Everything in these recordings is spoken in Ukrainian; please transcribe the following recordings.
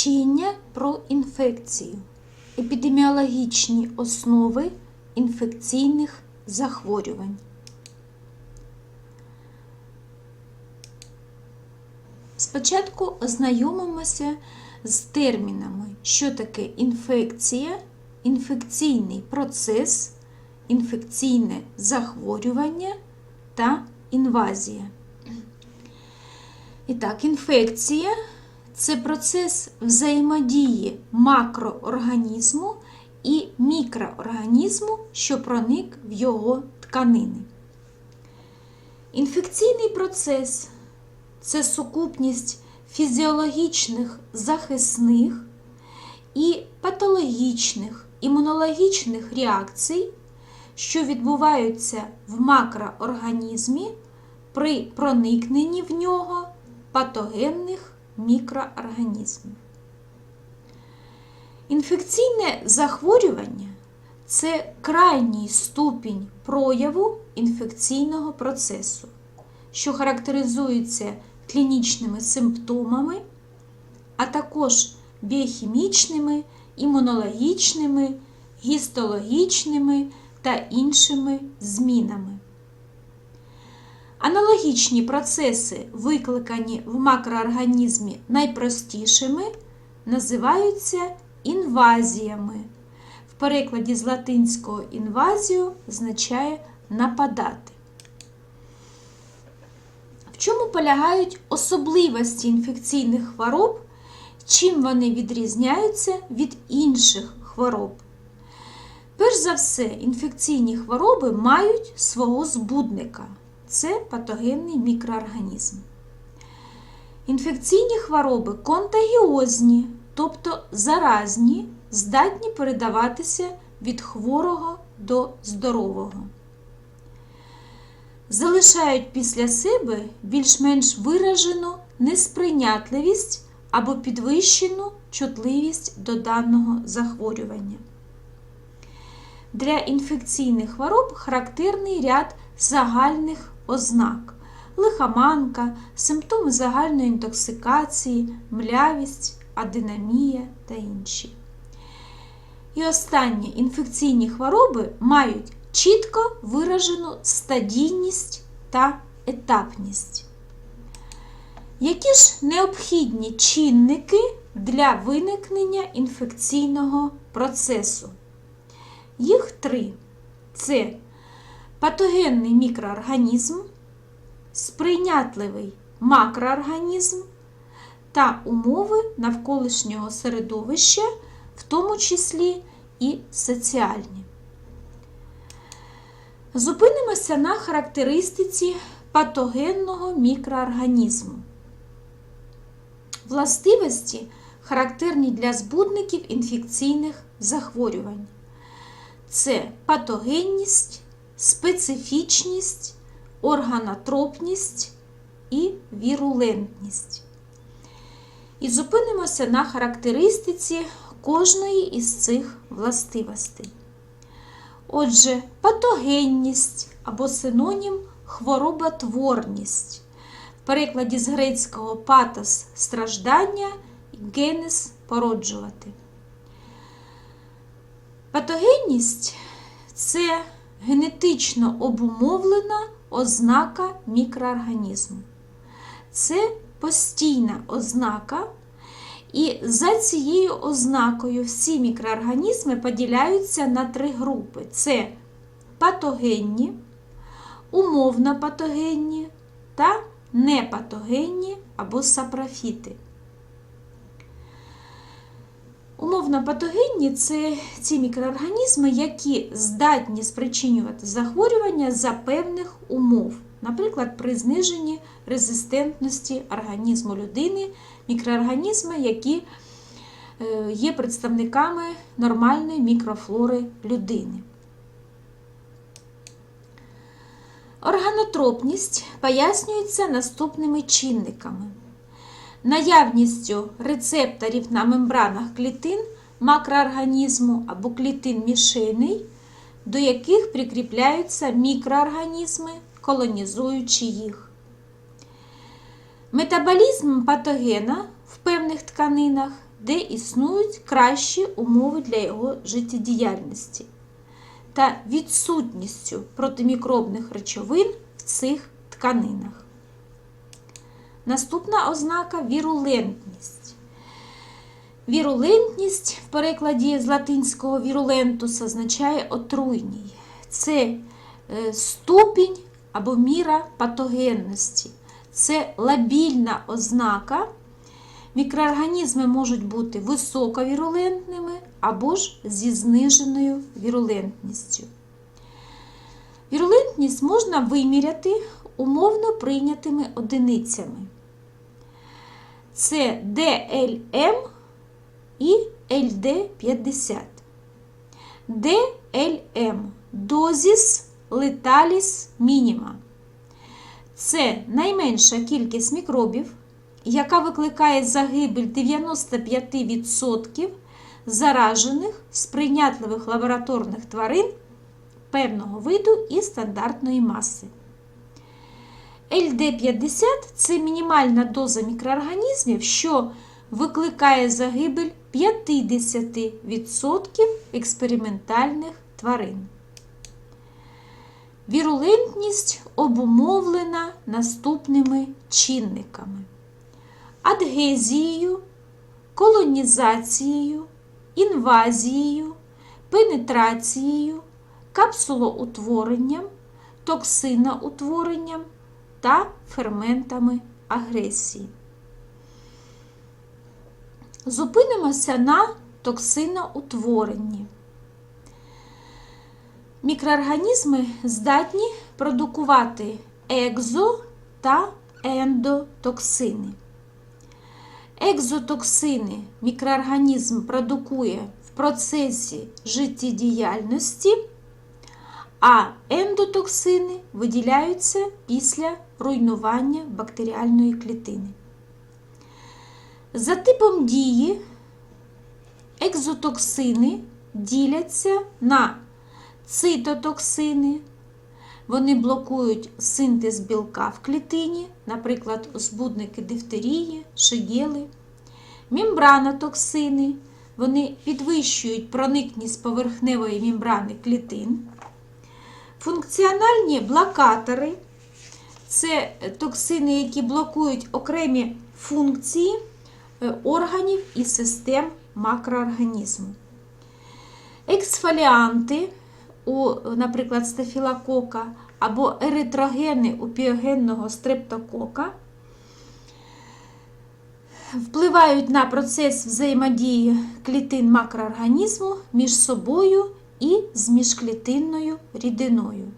Вчення про інфекцію. Епідеміологічні основи інфекційних захворювань. Спочатку ознайомимося з термінами, що таке інфекція, інфекційний процес, інфекційне захворювання та інвазія. І так, інфекція це процес взаємодії макроорганізму і мікроорганізму, що проник в його тканини. Інфекційний процес це сукупність фізіологічних захисних і патологічних імунологічних реакцій, що відбуваються в макроорганізмі при проникненні в нього патогенних мікроорганізмів. Інфекційне захворювання це крайній ступінь прояву інфекційного процесу, що характеризується клінічними симптомами, а також біохімічними, імунологічними, гістологічними та іншими змінами. Аналогічні процеси, викликані в макроорганізмі найпростішими, називаються інвазіями. В перекладі з латинського інвазію означає нападати. В чому полягають особливості інфекційних хвороб, чим вони відрізняються від інших хвороб? Перш за все, інфекційні хвороби мають свого збудника це патогенний мікроорганізм. Інфекційні хвороби контагіозні, тобто заразні, здатні передаватися від хворого до здорового. Залишають після себе більш-менш виражену несприйнятливість або підвищену чутливість до даного захворювання. Для інфекційних хвороб характерний ряд загальних ознак лихоманка, симптоми загальної інтоксикації, млявість, адинамія та інші. І останнє інфекційні хвороби мають чітко виражену стадійність та етапність. Які ж необхідні чинники для виникнення інфекційного процесу? Їх три: це патогенний мікроорганізм, сприйнятливий макроорганізм та умови навколишнього середовища, в тому числі і соціальні. Зупинимося на характеристиці патогенного мікроорганізму. Властивості характерні для збудників інфекційних захворювань. Це патогенність, специфічність, органотропність і вірулентність. І зупинимося на характеристиці кожної із цих властивостей. Отже, патогенність або синонім хвороботворність. В перекладі з грецького патос страждання і генес породжувати. Патогенність це генетично обумовлена ознака мікроорганізму. Це постійна ознака, і за цією ознакою всі мікроорганізми поділяються на три групи: це патогенні, умовно патогенні та непатогенні або сапрофіти. Умовно патогенні це ці мікроорганізми, які здатні спричинювати захворювання за певних умов, наприклад, при зниженні резистентності організму людини, мікроорганізми, які е, є представниками нормальної мікрофлори людини. Органотропність пояснюється наступними чинниками наявністю рецепторів на мембранах клітин макроорганізму або клітин мішеней, до яких прикріпляються мікроорганізми, колонізуючи їх. Метаболізм патогена в певних тканинах де існують кращі умови для його життєдіяльності та відсутністю протимікробних речовин в цих тканинах. Наступна ознака вірулентність. Вірулентність в перекладі з латинського вірулентус означає отруйній. Це е, ступінь або міра патогенності. Це лабільна ознака. Мікроорганізми можуть бути високовірулентними або ж зі зниженою вірулентністю. Вірулентність можна виміряти умовно прийнятими одиницями. Це DLM і LD50. DLM дозіс леталіс мініма. Це найменша кількість мікробів, яка викликає загибель 95% заражених сприйнятливих лабораторних тварин певного виду і стандартної маси. ЛД-50 це мінімальна доза мікроорганізмів, що викликає загибель 50% експериментальних тварин. Вірулентність обумовлена наступними чинниками: адгезією, колонізацією, інвазією, пенетрацією, капсулоутворенням, токсиноутворенням та ферментами агресії. Зупинимося на токсиноутворенні. Мікроорганізми здатні продукувати екзо та ендотоксини. Екзотоксини мікроорганізм продукує в процесі життєдіяльності, а ендотоксини виділяються після руйнування бактеріальної клітини. За типом дії екзотоксини діляться на цитотоксини. Вони блокують синтез білка в клітині, наприклад, збудники дифтерії, шигели. Мембранотоксини. Вони підвищують проникність поверхневої мембрани клітин. Функціональні блокатори це токсини, які блокують окремі функції е, органів і систем макроорганізму. Ексфоліанти у, наприклад, стафілокока або еритрогени у піогенного стрептокока впливають на процес взаємодії клітин макроорганізму між собою і з міжклітинною рідиною.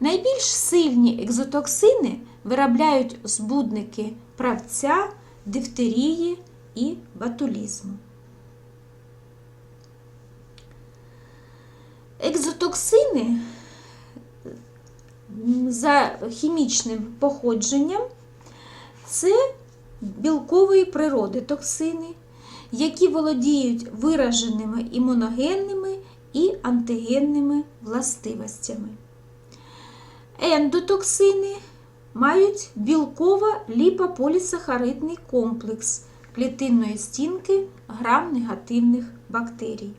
Найбільш сильні екзотоксини виробляють збудники правця, дифтерії і батулізму. Екзотоксини за хімічним походженням це білкової природи токсини, які володіють вираженими імуногенними і антигенними властивостями. Ендотоксини мають білково-ліпополісахаридний комплекс клітинної стінки грам-негативних бактерій.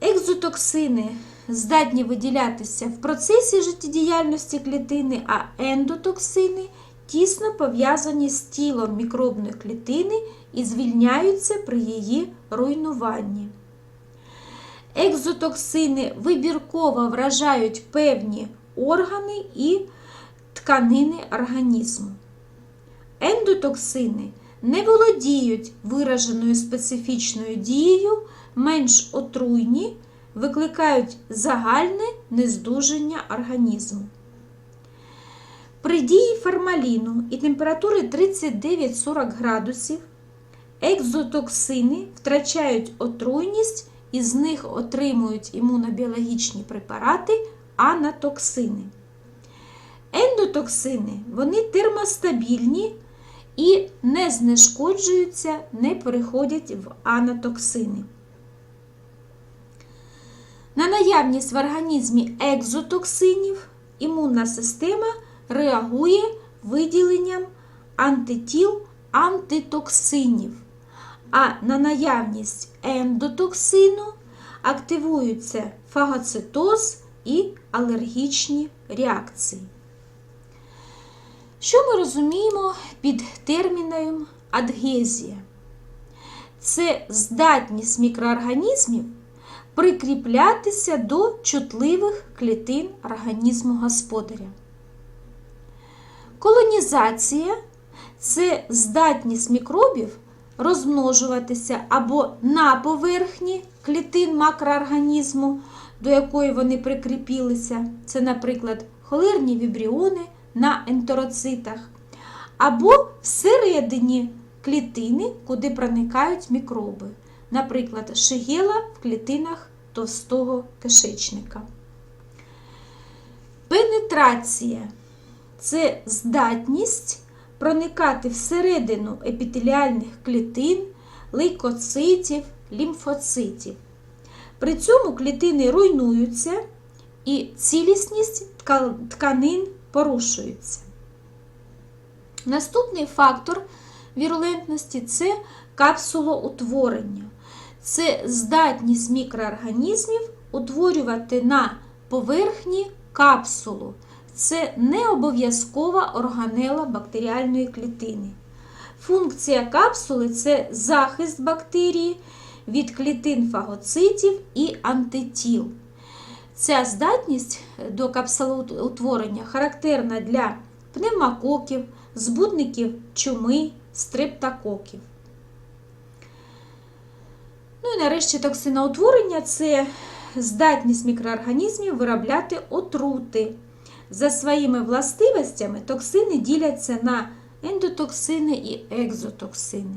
Екзотоксини здатні виділятися в процесі життєдіяльності клітини, а ендотоксини тісно пов'язані з тілом мікробної клітини і звільняються при її руйнуванні. Екзотоксини вибірково вражають певні органи і тканини організму. Ендотоксини не володіють вираженою специфічною дією, менш отруйні, викликають загальне нездужання організму. При дії формаліну і температури 39-40 градусів екзотоксини втрачають отруйність і з них отримують імунобіологічні препарати анатоксини. Ендотоксини вони термостабільні і не знешкоджуються, не переходять в анатоксини. На наявність в організмі екзотоксинів імунна система реагує виділенням антитіл антитоксинів, а на наявність ендотоксину активуються фагоцитоз і алергічні реакції. Що ми розуміємо під терміном адгезія? Це здатність мікроорганізмів прикріплятися до чутливих клітин організму господаря. Колонізація це здатність мікробів розмножуватися або на поверхні клітин макроорганізму, до якої вони прикріпілися. Це, наприклад, холерні вібріони на ентероцитах, або всередині клітини, куди проникають мікроби, наприклад, шигела в клітинах товстого кишечника. Пенетрація це здатність проникати всередину епітеліальних клітин, лейкоцитів, лімфоцитів. При цьому клітини руйнуються і цілісність тканин порушується. Наступний фактор вірулентності це капсулоутворення. Це здатність мікроорганізмів утворювати на поверхні капсулу. Це не обов'язкова органела бактеріальної клітини. Функція капсули це захист бактерії від клітин фагоцитів і антитіл. Ця здатність до капсулоутворення характерна для пневмококів, збудників чуми, стрептококів. Ну і нарешті токсиноутворення це здатність мікроорганізмів виробляти отрути. За своїми властивостями токсини діляться на ендотоксини і екзотоксини.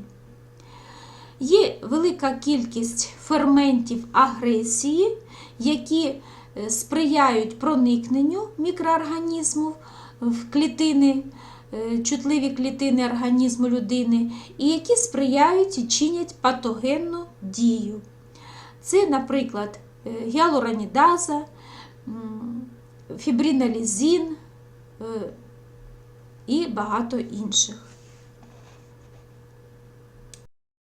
Є велика кількість ферментів агресії, які сприяють проникненню мікроорганізму в клітини, чутливі клітини організму людини, і які сприяють і чинять патогенну дію. Це, наприклад, гіалуронідаза, фібринолізин і багато інших.